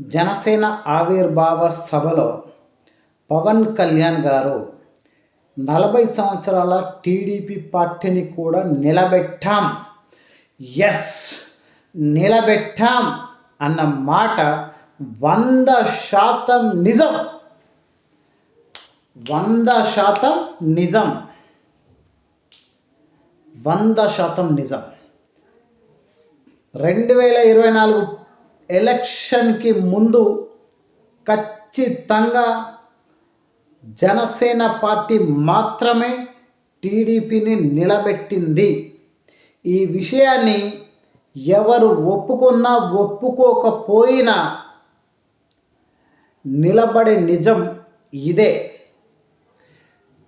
జనసేన ఆవిర్భావ సభలో పవన్ కళ్యాణ్ గారు నలభై సంవత్సరాల టీడీపీ పార్టీని కూడా నిలబెట్టాం. ఎస్ నిలబెట్టాం అన్న మాట వంద శాతం నిజం. వంద శాతం నిజం. వంద శాతం నిజం. రెండు వేల ఇరవై నాలుగు ఎలక్షన్కి ముందు ఖచ్చితంగా జనసేన పార్టీ మాత్రమే టీడీపీని నిలబెట్టింది. ఈ విషయాన్ని ఎవరు ఒప్పుకున్నా ఒప్పుకోకపోయినా నిలబడే నిజం ఇదే.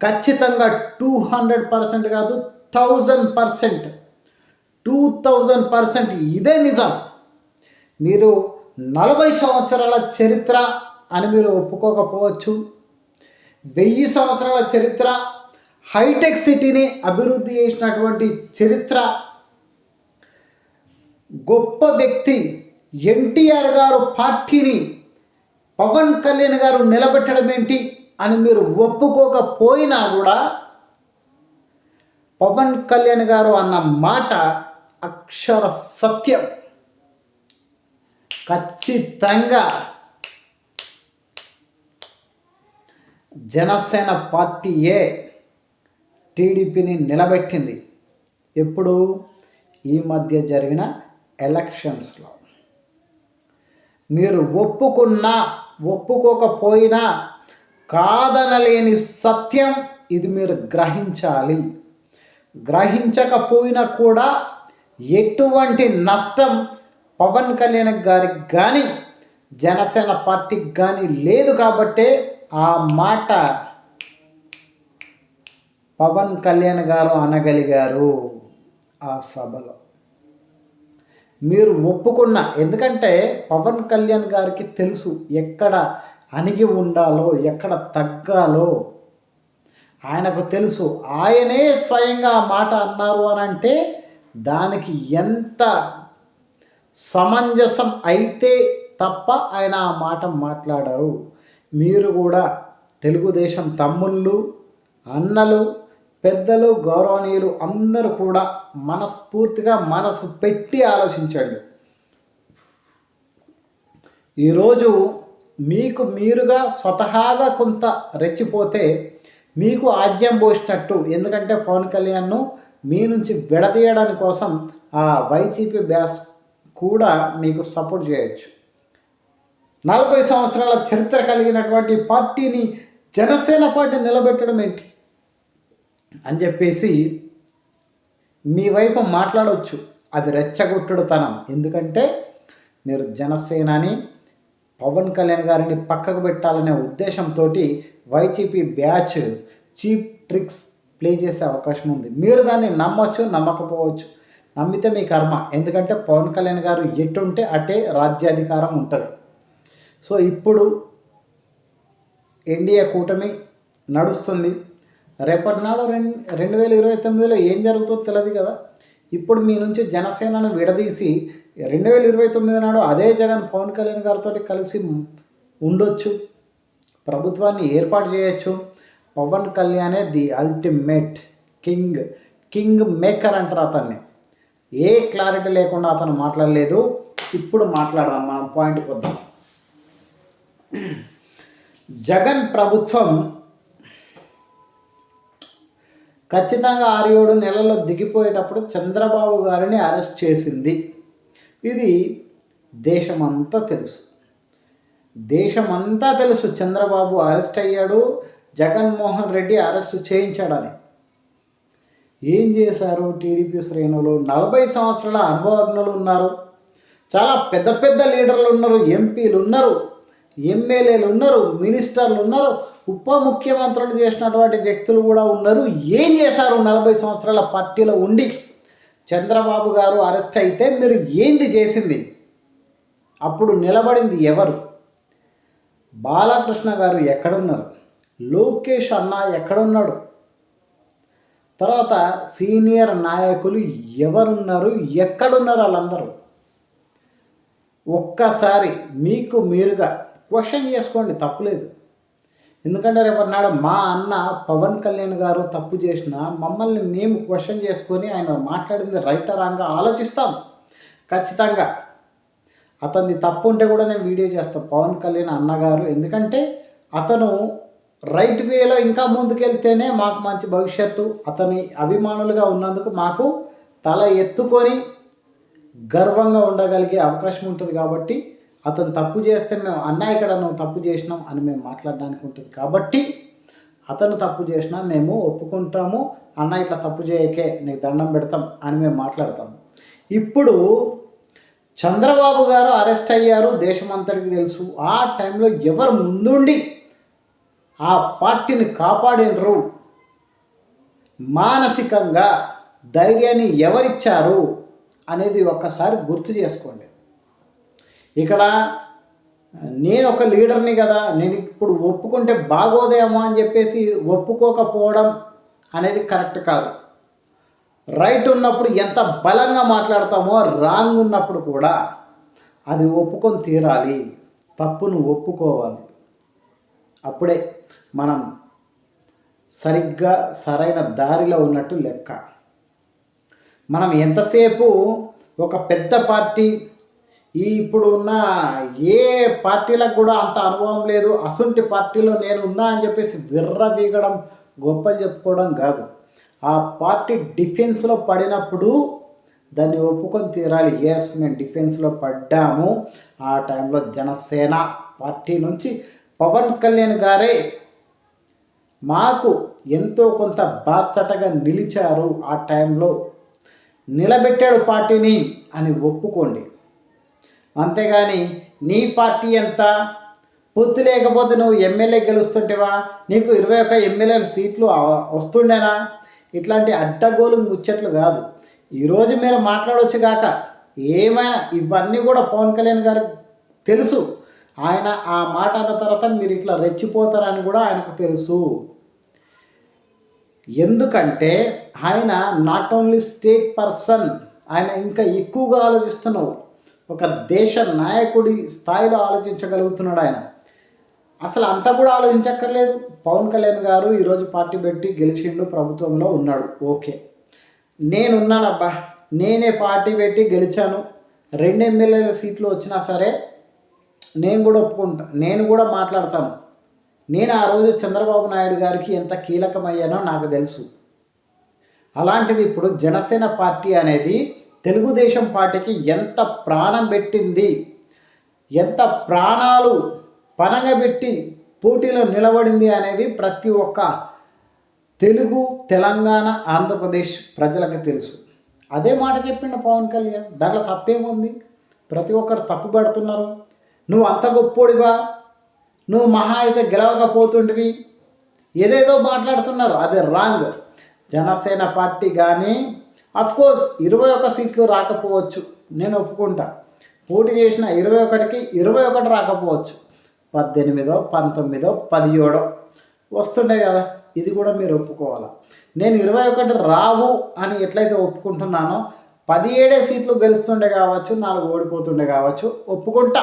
ఖచ్చితంగా టూ హండ్రెడ్ పర్సెంట్ కాదు thousand percent two thousand percent ఇదే నిజం. మీరు నలభై సంవత్సరాల చరిత్ర అని మీరు ఒప్పుకోకపోవచ్చు. వెయ్యి సంవత్సరాల చరిత్ర హైటెక్ సిటీని అభివృద్ధి చేసినటువంటి చరిత్ర. గొప్ప వ్యక్తి ఎన్టీఆర్ గారు పార్టీని పవన్ కళ్యాణ్ గారు నిలబెట్టడం ఏంటి అని మీరు ఒప్పుకోకపోయినా కూడా పవన్ కళ్యాణ్ గారు అన్న మాట అక్షర సత్యం. ఖచ్చితంగా జనసేన పార్టీయే టీడీపీని నిలబెట్టింది? ఎప్పుడు? ఈ మధ్య జరిగిన ఎలక్షన్స్లో. మీరు ఒప్పుకున్నా ఒప్పుకోకపోయినా కాదనలేని సత్యం ఇది మీరు గ్రహించాలి. గ్రహించకపోయినా కూడా ఎటువంటి నష్టం పవన్ కళ్యాణ్ గారికి కానీ జనసేన పార్టీకి కానీ లేదు కాబట్టే ఆ మాట పవన్ కళ్యాణ్ గారు అనగలిగారు ఆ సభలో. మీరు ఒప్పుకున్న ఎందుకంటే పవన్ కళ్యాణ్ గారికి తెలుసు ఎక్కడ అణిగి ఉండాలో ఎక్కడ తగ్గాలో. ఆయనకు తెలుసు ఆయనే స్వయంగా ఆ మాట అన్నారు అని అంటే దానికి ఎంత సమంజసం అయితే తప్ప ఆయన ఆ మాట మాట్లాడారు. మీరు కూడా తెలుగుదేశం తమ్ముళ్ళు అన్నలు పెద్దలు గౌరవనీయులు అందరూ కూడా మనస్ఫూర్తిగా మనసు పెట్టి ఆలోచించండి. ఈరోజు మీకు మీరుగా స్వతహాగా కొంత రెచ్చిపోతే మీకు ఆజ్యం పోసినట్టు. ఎందుకంటే పవన్ కళ్యాణ్ను మీ నుంచి విడదీయడానికి కోసం ఆ వైసీపీ బ్యాస్ కూడా మీకు సపోర్ట్ చేయొచ్చు. నలభై సంవత్సరాల చరిత్ర కలిగినటువంటి పార్టీని జనసేన పార్టీ నిలబెట్టడం ఏంటి? అని చెప్పేసి మీ వైపు మాట్లాడవచ్చు అది రెచ్చగొట్టుడుతనం. ఎందుకంటే మీరు జనసేనని పవన్ కళ్యాణ్ గారిని పక్కకు పెట్టాలనే ఉద్దేశంతో YCP batch cheap tricks play చేసే అవకాశం ఉంది. మీరు దాన్ని నమ్మచ్చు నమ్మకపోవచ్చు. నమ్మితే మీ కర్మ. ఎందుకంటే పవన్ కళ్యాణ్ గారు ఎటుంటే అటే రాజ్యాధికారం ఉంటుంది. సో ఇప్పుడు ఎన్డీఏ కూటమి నడుస్తుంది. రేపటి నాడు రెండు రెండు వేల ఇరవై తొమ్మిదిలో ఏం జరుగుతుందో తెలియదు కదా. ఇప్పుడు మీ నుంచి జనసేనను విడదీసి రెండు వేల ఇరవై తొమ్మిది నాడు అదే జగన్ పవన్ కళ్యాణ్ గారితో కలిసి ఉండొచ్చు. ప్రభుత్వాన్ని ఏర్పాటు చేయొచ్చు. Pawan కళ్యాణే the ultimate king. King maker అంటారు అతన్ని. ఏ క్లారిటీ లేకుండా అతను మాట్లాడలేదు. ఇప్పుడు మాట్లాడదాం మనం పాయింట్కి వద్దాం. జగన్ ప్రభుత్వం ఖచ్చితంగా ఆరు ఏడు నెలల్లో దిగిపోయేటప్పుడు చంద్రబాబు గారిని అరెస్ట్ చేసింది. ఇది దేశమంతా తెలుసు. దేశమంతా తెలుసు చంద్రబాబు అరెస్ట్ అయ్యాడు జగన్మోహన్ రెడ్డి అరెస్ట్ చేయించాడని. ఏం చేశారు? టీడీపీ శ్రేణులు నలభై సంవత్సరాల అనుభవజ్ఞులు ఉన్నారు. చాలా పెద్ద పెద్ద లీడర్లు ఉన్నారు ఎంపీలు ఉన్నారు ఎమ్మెల్యేలు ఉన్నారు మినిస్టర్లు ఉన్నారు ఉప ముఖ్యమంత్రులు చేసినటువంటి వ్యక్తులు కూడా ఉన్నారు. ఏం చేశారు? నలభై సంవత్సరాల పార్టీలో ఉండి చంద్రబాబు గారు అరెస్ట్ అయితే మీరు ఏంది చేసింది? అప్పుడు నిలబడింది ఎవరు? బాలకృష్ణ గారు ఎక్కడున్నారు? లోకేష్ అన్న ఎక్కడున్నాడు? తర్వాత సీనియర్ నాయకులు ఎవరున్నారు? ఎక్కడున్నారు వాళ్ళందరూ? ఒక్కసారి మీకు మీరుగా క్వశ్చన్ చేసుకోండి తప్పులేదు. ఎందుకంటే రేపటి నాడు మా అన్న పవన్ కళ్యాణ్ గారు తప్పు చేసిన మమ్మల్ని మేము క్వశ్చన్ చేసుకొని ఆయన మాట్లాడింది రైట్ రాంగా ఆలోచిస్తాం. ఖచ్చితంగా. అతన్ని తప్పు ఉంటే కూడా నేను వీడియో చేస్తాను పవన్ కళ్యాణ్ అన్నగారు ఎందుకంటే అతను రైట్ వేలో ఇంకా ముందుకెళ్తేనే మాకు మంచి భవిష్యత్తు. అతని అభిమానులుగా ఉన్నందుకు మాకు తల ఎత్తుకొని గర్వంగా ఉండగలిగే అవకాశం ఉంటుంది కాబట్టి అతను తప్పు చేస్తే మేము అన్నయ్య ఇక్కడ నువ్వు తప్పు చేసినాం అని మేము మాట్లాడడానికి ఉంటుంది. కాబట్టి అతను తప్పు చేసినా మేము ఒప్పుకుంటాము. అన్న ఇట్లా తప్పు చేయకే నీకు దండం పెడతాం అని మేము మాట్లాడతాము ఇప్పుడు చంద్రబాబు గారు అరెస్ట్ అయ్యారు. దేశమంతరికి తెలుసు. ఆ టైంలో ఎవరు ముందుండి ఆ పార్టీని కాపాడినరు. మానసికంగా ధైర్యాన్ని ఎవరిచ్చారు అనేది ఒక్కసారి గుర్తు చేసుకోండి. ఇక్కడ నేను ఒక లీడర్ని కదా నేను ఇప్పుడు ఒప్పుకుంటే బాగోదేమో అని చెప్పేసి ఒప్పుకోకపోవడం అనేది కరెక్ట్ కాదు. రైట్ ఉన్నప్పుడు ఎంత బలంగా మాట్లాడతామో రాంగ్ ఉన్నప్పుడు కూడా అది ఒప్పుకొని తీరాలి. తప్పును ఒప్పుకోవాలి. అప్పుడే మనం సరిగ్గా సరైన దారిలో ఉన్నట్టు లెక్క. మనం ఎంతసేపు ఒక పెద్ద పార్టీ ఈ ఇప్పుడు ఉన్న ఏ పార్టీలకు కూడా అంత అనుభవం లేదు అసుంటి పార్టీలో నేను ఉన్నా అని చెప్పేసి విర్ర వీగడం గొప్పలు చెప్పుకోవడం కాదు. ఆ పార్టీ డిఫెన్స్లో పడినప్పుడు దాన్ని ఒప్పుకొని తీరాలి. ఎస్ మేము డిఫెన్స్లో పడ్డాము. ఆ టైంలో జనసేన పార్టీ నుంచి పవన్ కళ్యాణ్ గారే మాకు ఎంతో కొంత బాసటగా నిలిచారు ఆ టైంలో నిలబెట్టాడు పార్టీని అని ఒప్పుకోండి. అంతేగాని నీ పార్టీ ఎంత? పొత్తు లేకపోతే నువ్వు ఎమ్మెల్యే గెలుస్తుంటేవా? నీకు ఇరవై ఒక్క ఎమ్మెల్యేల సీట్లు వస్తుండేనా? ఇట్లాంటి అడ్డగోలు ముచ్చట్లు కాదు. ఈరోజు మీరు మాట్లాడవచ్చు కాక ఏమైనా ఇవన్నీ కూడా పవన్ కళ్యాణ్ గారికి తెలుసు. ఆయన ఆ మాట అన్న తర్వాత మీరు ఇట్లా రెచ్చిపోతారని కూడా ఆయనకు తెలుసు. ఎందుకంటే ఆయన నాట్ ఓన్లీ స్టేట్ పర్సన్ ఆయన ఇంకా ఎక్కువగా ఆలోచిస్తున్నావు ఒక దేశ నాయకుడి స్థాయిలో ఆలోచించగలుగుతున్నాడు ఆయన. అసలు అంత కూడా ఆలోచించక్కర్లేదు. పవన్ కళ్యాణ్ గారు ఈరోజు పార్టీ పెట్టి గెలిచిండు ప్రభుత్వంలో ఉన్నాడు. ఓకే. నేనున్నానబ్బా. నేనే పార్టీ పెట్టి గెలిచాను. రెండు ఎమ్మెల్యేల సీట్లు వచ్చినా సరే నేను కూడా ఒప్పుకుంటా. నేను కూడా మాట్లాడతాను. నేను ఆ రోజు చంద్రబాబు నాయుడు గారికి ఎంత కీలకమయ్యానో నాకు తెలుసు. అలాంటిది ఇప్పుడు జనసేన పార్టీ అనేది తెలుగుదేశం పార్టీకి ఎంత ప్రాణం పెట్టింది ఎంత ప్రాణాలు పనగబెట్టి పోటీలో నిలబడింది అనేది ప్రతి ఒక్క తెలుగు తెలంగాణ ఆంధ్రప్రదేశ్ ప్రజలకు తెలుసు. అదే మాట చెప్పిండు పవన్ కళ్యాణ్. దాంట్లో తప్పేముంది? ప్రతి ఒక్కరు తప్పు పెడుతున్నారు. నువ్వు అంత గొప్పోడివా? నువ్వు మహా అయితే గెలవకపోతుంటివి ఏదేదో మాట్లాడుతున్నారు. అది రాంగ్. జనసేన పార్టీ కానీ కోర్స్ ఇరవై ఒక్క సీట్లు రాకపోవచ్చు. నేను ఒప్పుకుంటా. పోటీ చేసిన ఇరవై ఒకటికి ఇరవై ఒకటి రాకపోవచ్చు. పద్దెనిమిదో పంతొమ్మిదో పదిహేడో వస్తుండే కదా. ఇది కూడా మీరు ఒప్పుకోవాలి? నేను ఇరవై ఒకటి రావు అని ఎట్లయితే ఒప్పుకుంటున్నానో పదిహేడే సీట్లు గెలుస్తుండే కావచ్చు నాలుగు ఓడిపోతుండే కావచ్చు ఒప్పుకుంటా.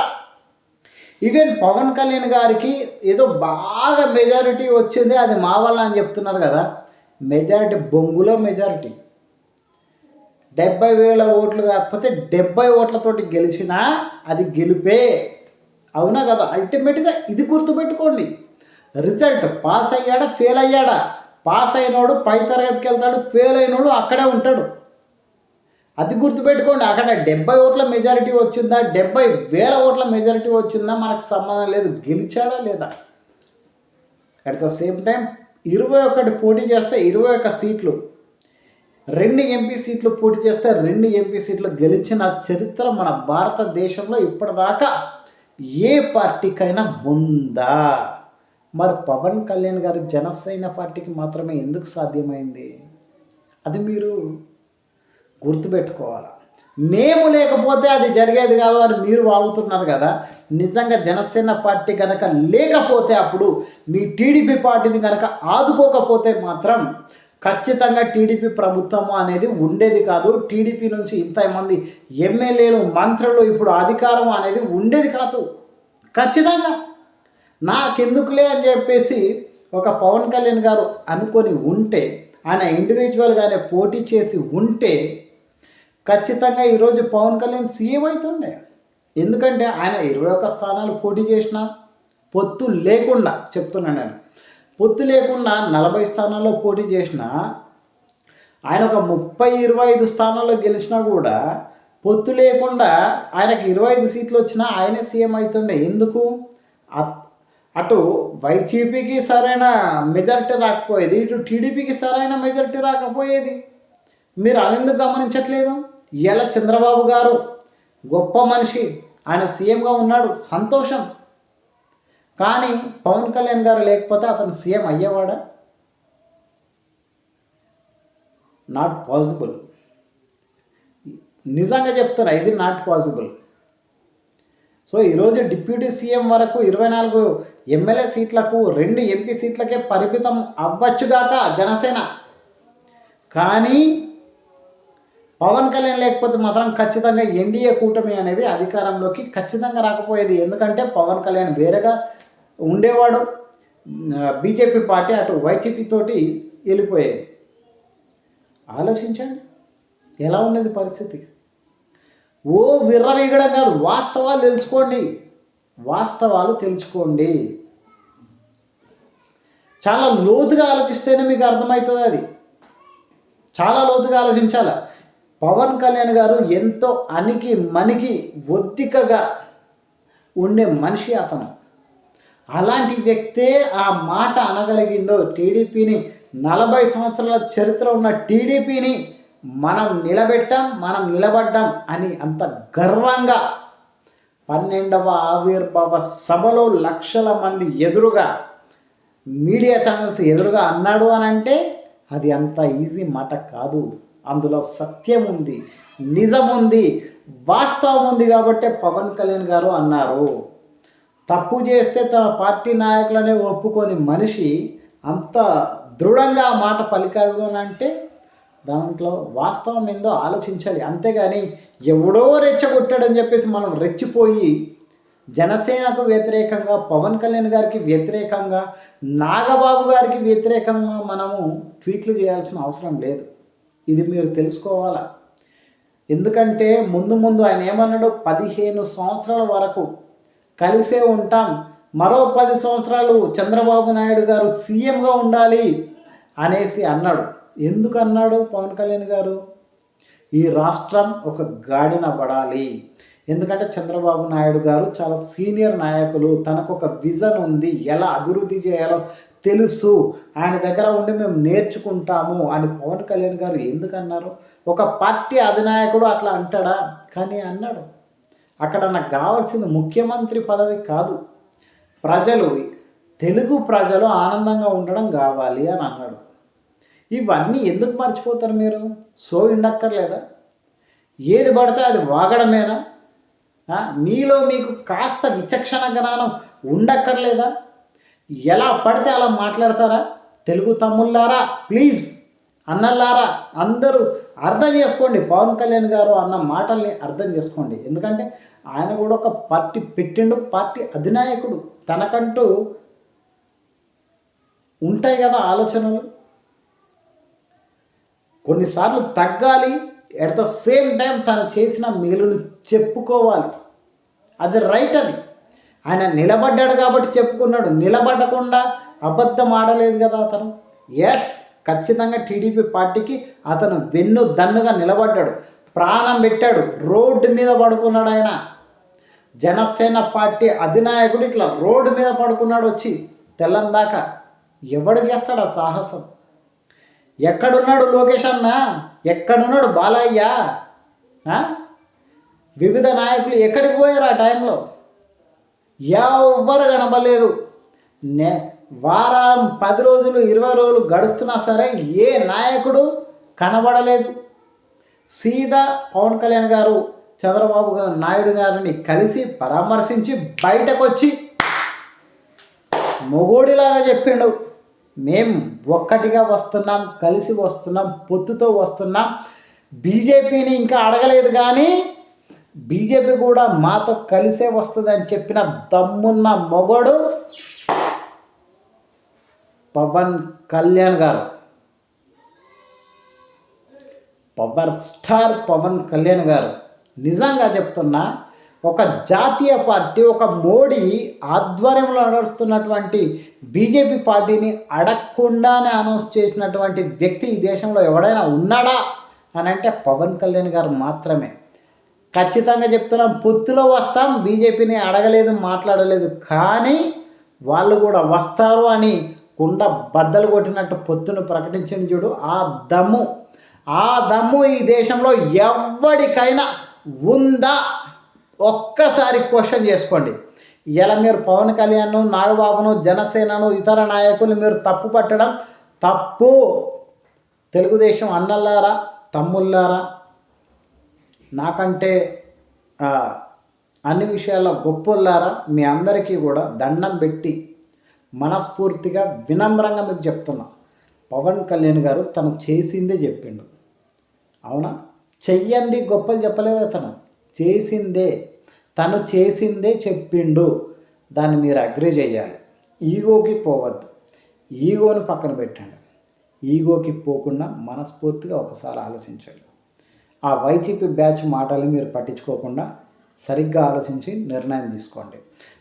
ఈవెన్ పవన్ కళ్యాణ్ గారికి ఏదో బాగా మెజారిటీ వచ్చింది అది మా వల్ల అని చెప్తున్నారు కదా. మెజారిటీ బొంగులో మెజారిటీ డెబ్బై వేల ఓట్లు కాకపోతే డెబ్బై ఓట్లతోటి గెలిచినా అది గెలుపే. అవునా కదా? అల్టిమేట్గా ఇది గుర్తుపెట్టుకోండి. రిజల్ట్ పాస్ అయ్యాడా? ఫెయిల్ అయ్యాడా? పాస్ అయినోడు పై తరగతికి వెళ్తాడు ఫెయిల్ అయినోడు అక్కడే ఉంటాడు. అది గుర్తుపెట్టుకోండి అక్కడ డెబ్బై ఓట్ల మెజారిటీ వచ్చిందా డెబ్బై వేల ఓట్ల మెజారిటీ వచ్చిందా మనకు సంబంధం లేదు. గెలిచాడా లేదా? అట్ ద సేమ్ టైం ఇరవై ఒకటి పోటీ చేస్తే ఇరవై ఒక్క సీట్లు రెండు ఎంపీ సీట్లు పోటీ చేస్తే రెండు ఎంపీ సీట్లు గెలిచిన చరిత్ర మన భారతదేశంలో ఇప్పటిదాకా ఏ పార్టీకైనా ఉందా? మరి పవన్ కళ్యాణ్ గారి జనసేన పార్టీకి మాత్రమే ఎందుకు సాధ్యమైంది? అది మీరు గుర్తుపెట్టుకోవాలి. మేము లేకపోతే అది జరిగేది కాదు అని మీరు వాగుతున్నారు కదా నిజంగా జనసేన పార్టీ కనుక లేకపోతే అప్పుడు మీ టీడీపీ పార్టీని కనుక ఆదుకోకపోతే మాత్రం ఖచ్చితంగా టీడీపీ ప్రభుత్వము అనేది ఉండేది కాదు. టీడీపీ నుంచి ఇంతమంది ఎమ్మెల్యేలు మంత్రులు ఇప్పుడు అధికారం అనేది ఉండేది కాదు. ఖచ్చితంగా. నాకెందుకులే అని చెప్పేసి ఒక పవన్ కళ్యాణ్ గారు అనుకొని ఉంటే ఆయన ఇండివిజువల్గానే పోటీ చేసి ఉంటే ఖచ్చితంగా ఈరోజు పవన్ కళ్యాణ్ సీఎం అవుతుండే ఎందుకంటే ఆయన ఇరవై ఒక్క స్థానాలు పోటీ చేసిన పొత్తు లేకుండా చెప్తున్నాను నేను. పొత్తు లేకుండా నలభై స్థానాల్లో పోటీ చేసిన ఆయన ఒక ముప్పై ఇరవై ఐదు స్థానాల్లో గెలిచినా కూడా పొత్తు లేకుండా ఆయనకి ఇరవై ఐదు సీట్లు వచ్చినా ఆయనే సీఎం అవుతుండే ఎందుకు? అ- అటు వైసీపీకి సరైన మెజారిటీ రాకపోయేది ఇటు టీడీపీకి సరైన మెజారిటీ రాకపోయేది. మీరు అదెందుకు గమనించట్లేదు? ఇలా చంద్రబాబు గారు గొప్ప మనిషి ఆయన సీఎంగా ఉన్నాడు సంతోషం. కానీ పవన్ కళ్యాణ్ గారు లేకపోతే అతను సీఎం అయ్యేవాడా? నాట్ పాసిబుల్ నిజంగా చెప్తారా ఇది నాట్ పాసిబుల్ సో ఈరోజు డిప్యూటీ సీఎం వరకు ఇరవై నాలుగు ఎమ్మెల్యే సీట్లకు రెండు ఎంపీ సీట్లకే పరిమితం అవ్వచ్చుగాక జనసేన. కానీ పవన్ కళ్యాణ్ లేకపోతే మాత్రం ఖచ్చితంగా ఎన్డీఏ కూటమి అనేది అధికారంలోకి ఖచ్చితంగా రాకపోయేది. ఎందుకంటే పవన్ కళ్యాణ్ వేరేగా ఉండేవాడు. బీజేపీ పార్టీ అటు వైసీపీ తోటి వెళ్ళిపోయేది. ఆలోచించండి. ఎలా ఉండేది పరిస్థితి? ఓ విర్రవీగడం కాదు వాస్తవాలు తెలుసుకోండి. వాస్తవాలు తెలుసుకోండి. చాలా లోతుగా ఆలోచిస్తేనే మీకు అర్థమవుతుంది అది. చాలా లోతుగా ఆలోచించాలి? పవన్ కళ్యాణ్ గారు ఎంతో అనికి మనికి ఒత్తికగా ఉండే మనిషి అతను. అలాంటి వ్యక్తే ఆ మాట అనగలిగిండో టీడీపీని నలభై సంవత్సరాల చరిత్ర ఉన్న టీడీపీని మనం నిలబెట్టాం మనం నిలబడ్డాం అని అంత గర్వంగా పన్నెండవ ఆవిర్భావ సభలో లక్షల మంది ఎదురుగా మీడియా ఛానల్స్ ఎదురుగా అన్నాడు అని అంటే అది అంత ఈజీ మాట కాదు. అందులో సత్యం ఉంది నిజం ఉంది వాస్తవం ఉంది కాబట్టే పవన్ కళ్యాణ్ గారు అన్నారు. తప్పు చేస్తే తన పార్టీ నాయకులనే ఒప్పుకొని మనిషి అంత దృఢంగా మాట పలికాడు అని అంటే దాంట్లో వాస్తవం ఏందో ఆలోచించాలి. అంతేగాని ఎవడో రెచ్చగొట్టాడని చెప్పేసి మనం రెచ్చిపోయి జనసేనకు వ్యతిరేకంగా పవన్ కళ్యాణ్ గారికి వ్యతిరేకంగా నాగబాబు గారికి వ్యతిరేకంగా మనము ట్వీట్లు చేయాల్సిన అవసరం లేదు. ఇది మీరు తెలుసుకోవాలా? ఎందుకంటే ముందు ముందు ఆయన ఏమన్నాడు? పదిహేను సంవత్సరాల వరకు కలిసే ఉంటాం. మరో పది సంవత్సరాలు చంద్రబాబు నాయుడు గారు సీఎంగా ఉండాలి అనేసి అన్నాడు. ఎందుకు అన్నాడు పవన్ కళ్యాణ్ గారు? ఈ రాష్ట్రం ఒక గాడిన పడాలి. ఎందుకంటే చంద్రబాబు నాయుడు గారు చాలా సీనియర్ నాయకులు. తనకు ఒక విజన్ ఉంది. ఎలా అభివృద్ధి చేయాలో తెలుసు. ఆయన దగ్గర ఉండి మేము నేర్చుకుంటాము అని పవన్ కళ్యాణ్ గారు ఎందుకు అన్నారు ఒక పార్టీ అధినాయకుడు అట్లా అంటాడా? కానీ అన్నాడు. అక్కడ నాకు కావాల్సింది ముఖ్యమంత్రి పదవి కాదు. ప్రజలు తెలుగు ప్రజలు ఆనందంగా ఉండడం కావాలి అని అన్నాడు. ఇవన్నీ ఎందుకు మర్చిపోతారు మీరు? సో ఇండక్కర్లేదా? ఏది పడితే అది వాగడమేనా? మీలో మీకు కాస్త విచక్షణ జ్ఞానం ఉండక్కర్లేదా? ఎలా పడితే అలా మాట్లాడతారా? తెలుగు తమ్ముళ్ళారా? ప్లీజ్. అన్నల్లారా అందరూ అర్థం చేసుకోండి. పవన్ కళ్యాణ్ గారు అన్న మాటల్ని అర్థం చేసుకోండి. ఎందుకంటే ఆయన కూడా ఒక పార్టీ పెట్టిండు పార్టీ అధినాయకుడు. తనకంటూ ఉంటాయి కదా ఆలోచనలు. కొన్నిసార్లు తగ్గాలి ఎట్ ద సేమ్ టైం తను చేసిన మేలును చెప్పుకోవాలి. అది రైట్ అది. ఆయన నిలబడ్డాడు కాబట్టి చెప్పుకున్నాడు. నిలబడకుండా అబద్ధం ఆడలేదు కదా అతను? ఎస్ ఖచ్చితంగా టీడీపీ పార్టీకి అతను వెన్ను దన్నుగా నిలబడ్డాడు. ప్రాణం పెట్టాడు. రోడ్డు మీద పడుకున్నాడు ఆయన. జనసేన పార్టీ అధినాయకుడు ఇట్లా రోడ్డు మీద పడుకున్నాడు వచ్చి. తెల్లందాకా ఎవడు చేస్తాడు ఆ సాహసం? ఎక్కడున్నాడు లోకేష్ అన్న? ఎక్కడున్నాడు బాలయ్య? వివిధ నాయకులు ఎక్కడికి పోయారు ఆ టైంలో? ఎవ్వరు కనబడలేదు. నే వారం పది రోజులు ఇరవై రోజులు గడుస్తున్నా సరే ఏ నాయకుడు కనబడలేదు. సీదా పవన్ కళ్యాణ్ గారు చంద్రబాబు నాయుడు గారిని కలిసి పరామర్శించి బయటకు వచ్చి మొగోడిలాగా చెప్పిండు. మేము ఒక్కటిగా వస్తున్నాం కలిసి వస్తున్నాం పొత్తుతో వస్తున్నాం. బీజేపీని ఇంకా అడగలేదు కానీ బీజేపీ కూడా మాతో కలిసే వస్తుందని చెప్పిన దమ్మున్న మొగోడు పవన్ కళ్యాణ్ గారు. పవర్ స్టార్ పవన్ కళ్యాణ్ గారు. నిజంగా చెప్తున్నా ఒక జాతీయ పార్టీ ఒక మోడీ ఆధ్వర్యంలో నడుస్తున్నటువంటి బీజేపీ పార్టీని అడగకుండానే అనౌన్స్ చేసినటువంటి వ్యక్తి ఈ దేశంలో ఎవడైనా ఉన్నాడా? అని అంటే పవన్ కళ్యాణ్ గారు మాత్రమే. ఖచ్చితంగా చెప్తున్నాం పొత్తులో వస్తాం బీజేపీని అడగలేదు మాట్లాడలేదు కానీ వాళ్ళు కూడా వస్తారు అని కుండ బద్దలు కొట్టినట్టు పొత్తును ప్రకటించిన చూడు ఆ దమ్ము. ఆ దమ్ము ఈ దేశంలో ఎవరికైనా ఉందా? ఒక్కసారి క్వశ్చన్ చేసుకోండి. ఇలా మీరు పవన్ కళ్యాణ్ను నాగబాబును జనసేనను ఇతర నాయకులు మీరు తప్పు పట్టడం తప్పు. తెలుగుదేశం అన్నల్లారా తమ్ముళ్ళారా? నాకంటే అన్ని విషయాల్లో గొప్పలారా మీ అందరికీ కూడా దండం పెట్టి మనస్ఫూర్తిగా వినమ్రంగా మీకు చెప్తున్నా. పవన్ కళ్యాణ్ గారు తను చేసిందే చెప్పిండు. అవునా? చెయ్యంది గొప్పలు చెప్పలేదు అతను. చేసిందే. తను చేసిందే చెప్పిండు. దాన్ని మీరు అగ్రి చేయాలి. ఈగోకి పోవద్దు. ఈగోని పక్కన పెట్టండి. ఈగోకి పోకుండా మనస్ఫూర్తిగా ఒకసారి ఆలోచించండి. ఆ వైసీపీ బ్యాచ్ మాటలు మీరు పట్టించుకోకుండా సరిగ్గా ఆలోచించి నిర్ణయం తీసుకోండి.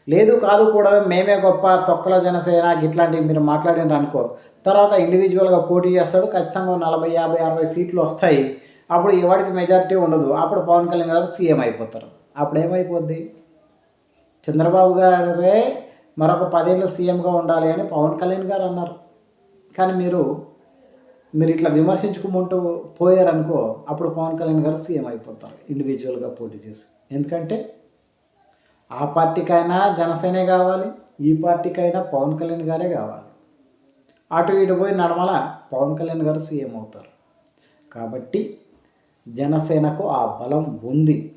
లేదు కాదు కూడా మేమే గొప్ప తొక్కల జనసేన ఇట్లాంటివి మీరు మాట్లాడినారు అనుకో తర్వాత ఇండివిజువల్గా పోటీ చేస్తాడు ఖచ్చితంగా నలభై యాభై అరవై సీట్లు వస్తాయి. అప్పుడు ఎవరికి మెజారిటీ ఉండదు. అప్పుడు పవన్ కళ్యాణ్ గారు సీఎం అయిపోతారు. అప్పుడు ఏమైపోద్ది? చంద్రబాబు గారే మరొక పదేళ్ళు సీఎంగా ఉండాలి అని పవన్ కళ్యాణ్ గారు అన్నారు. కానీ మీరు మీరు ఇట్లా విమర్శించుకుంటూ పోయారనుకో అప్పుడు పవన్ కళ్యాణ్ గారు సీఎం అయిపోతారు ఇండివిజువల్గా పోటీ చేసి. ఎందుకంటే ఆ పార్టీకైనా జనసేనే కావాలి ఈ పార్టీకైనా పవన్ కళ్యాణ్ గారే కావాలి. అటు ఇటు పోయి నడమల పవన్ కళ్యాణ్ గారు సీఎం అవుతారు. కాబట్టి జనసేనకు ఆ బలం ఉంది.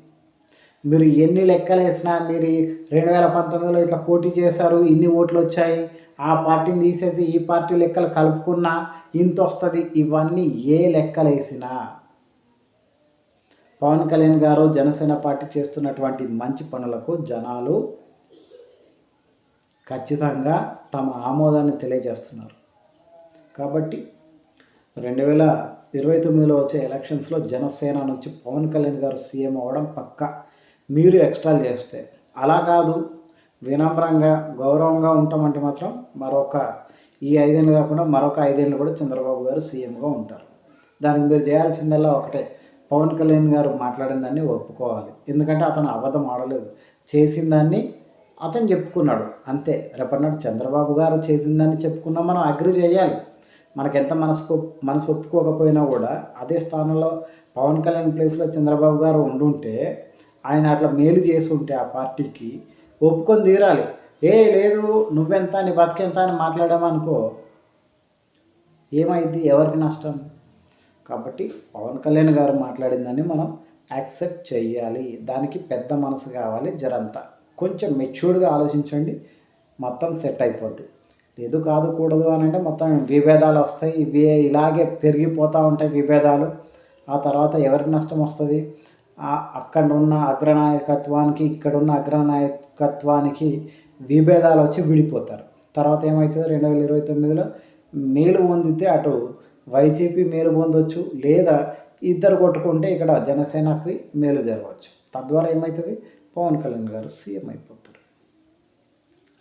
మీరు ఎన్ని లెక్కలు వేసినా మీరు రెండు వేల పంతొమ్మిదిలో ఇట్లా పోటీ చేశారు ఇన్ని ఓట్లు వచ్చాయి ఆ పార్టీని తీసేసి ఈ పార్టీ లెక్కలు కలుపుకున్నా ఇంత వస్తుంది ఇవన్నీ ఏ లెక్కలు వేసినా పవన్ కళ్యాణ్ గారు జనసేన పార్టీ చేస్తున్నటువంటి మంచి పనులకు జనాలు ఖచ్చితంగా తమ ఆమోదాన్ని తెలియజేస్తున్నారు. కాబట్టి రెండు వేల ఇరవై తొమ్మిదిలో వచ్చే ఎలక్షన్స్లో జనసేన నుంచి పవన్ కళ్యాణ్ గారు సీఎం అవ్వడం పక్క. మీరు ఎక్స్ట్రాల్ చేస్తే. అలా కాదు వినమ్రంగా గౌరవంగా ఉంటామంటే మాత్రం మరొక ఈ ఐదేళ్ళు కాకుండా మరొక ఐదేళ్ళు కూడా చంద్రబాబు గారు సీఎంగా ఉంటారు. దానికి మీరు చేయాల్సిందల్లా ఒకటే. పవన్ కళ్యాణ్ గారు మాట్లాడిన దాన్ని ఒప్పుకోవాలి. ఎందుకంటే అతను అబద్ధం ఆడలేదు. చేసిన దాన్ని అతను చెప్పుకున్నాడు. అంతే. రేపన్నాడు చంద్రబాబు గారు చేసిన దాన్ని చెప్పుకున్నా మనం అగ్రి చేయాలి. మనకి ఎంత మనసు మనసు ఒప్పుకోకపోయినా కూడా అదే స్థానంలో పవన్ కళ్యాణ్ ప్లేస్లో చంద్రబాబు గారు ఉండుంటే ఆయన అట్లా మేలు చేసి ఉంటే ఆ పార్టీకి ఒప్పుకొని తీరాలి. ఏ లేదు నువ్వెంత నీ బతికెంత అని మాట్లాడామనుకో ఏమైంది ఎవరికి నష్టం? కాబట్టి పవన్ కళ్యాణ్ గారు మాట్లాడిందని మనం యాక్సెప్ట్ చేయాలి దానికి పెద్ద మనసు కావాలి జరంతా కొంచెం మెచ్యూర్డ్గా ఆలోచించండి మొత్తం సెట్ అయిపోద్ది. లేదు కాదు కూడదు అని అంటే మొత్తం విభేదాలు వస్తాయి. ఇవి ఇలాగే పెరిగిపోతూ ఉంటాయి విభేదాలు. ఆ తర్వాత ఎవరికి నష్టం వస్తుంది? అక్కడ ఉన్న అగ్రనాయకత్వానికి ఇక్కడ ఉన్న అగ్రనాయకత్వానికి విభేదాలు వచ్చి విడిపోతారు. తర్వాత ఏమవుతుంది రెండు వేల ఇరవై తొమ్మిదిలో మేలు పొందితే అటు వైజీపీ మేలు పొందొచ్చు లేదా ఇద్దరు కొట్టుకుంటే ఇక్కడ జనసేనకి మేలు జరగవచ్చు. తద్వారా ఏమవుతుంది పవన్ కళ్యాణ్ గారు సీఎం అయిపోతారు.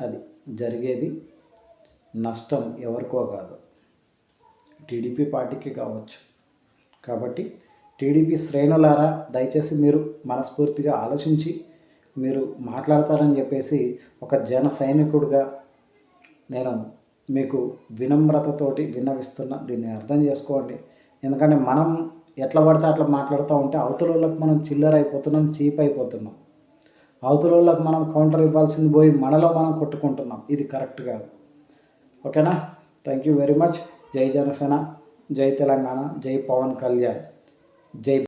అది జరిగేది నష్టం ఎవరికో కాదు. టీడీపీ పార్టీకి కావచ్చు. కాబట్టి టీడీపీ శ్రేణులారా దయచేసి మీరు మనస్ఫూర్తిగా ఆలోచించి మీరు మాట్లాడతారని చెప్పేసి ఒక జన సైనికుడిగా నేను మీకు వినమ్రతతోటి విన్నవిస్తున్నా దీన్ని అర్థం చేసుకోండి. ఎందుకంటే మనం ఎట్లా పడితే అట్లా మాట్లాడుతూ ఉంటే అవతలలోకి మనం చిల్లర అయిపోతున్నాం చీప్ అయిపోతున్నాం. అవతలలోకి మనం కౌంటర్ ఇవ్వాల్సింది పోయి మనలో మనం కొట్టుకుంటున్నాం. ఇది కరెక్ట్ కాదు. ఓకేనా? Thank you very much. జై జనసేన జై తెలంగాణ జై పవన్ కళ్యాణ్. జై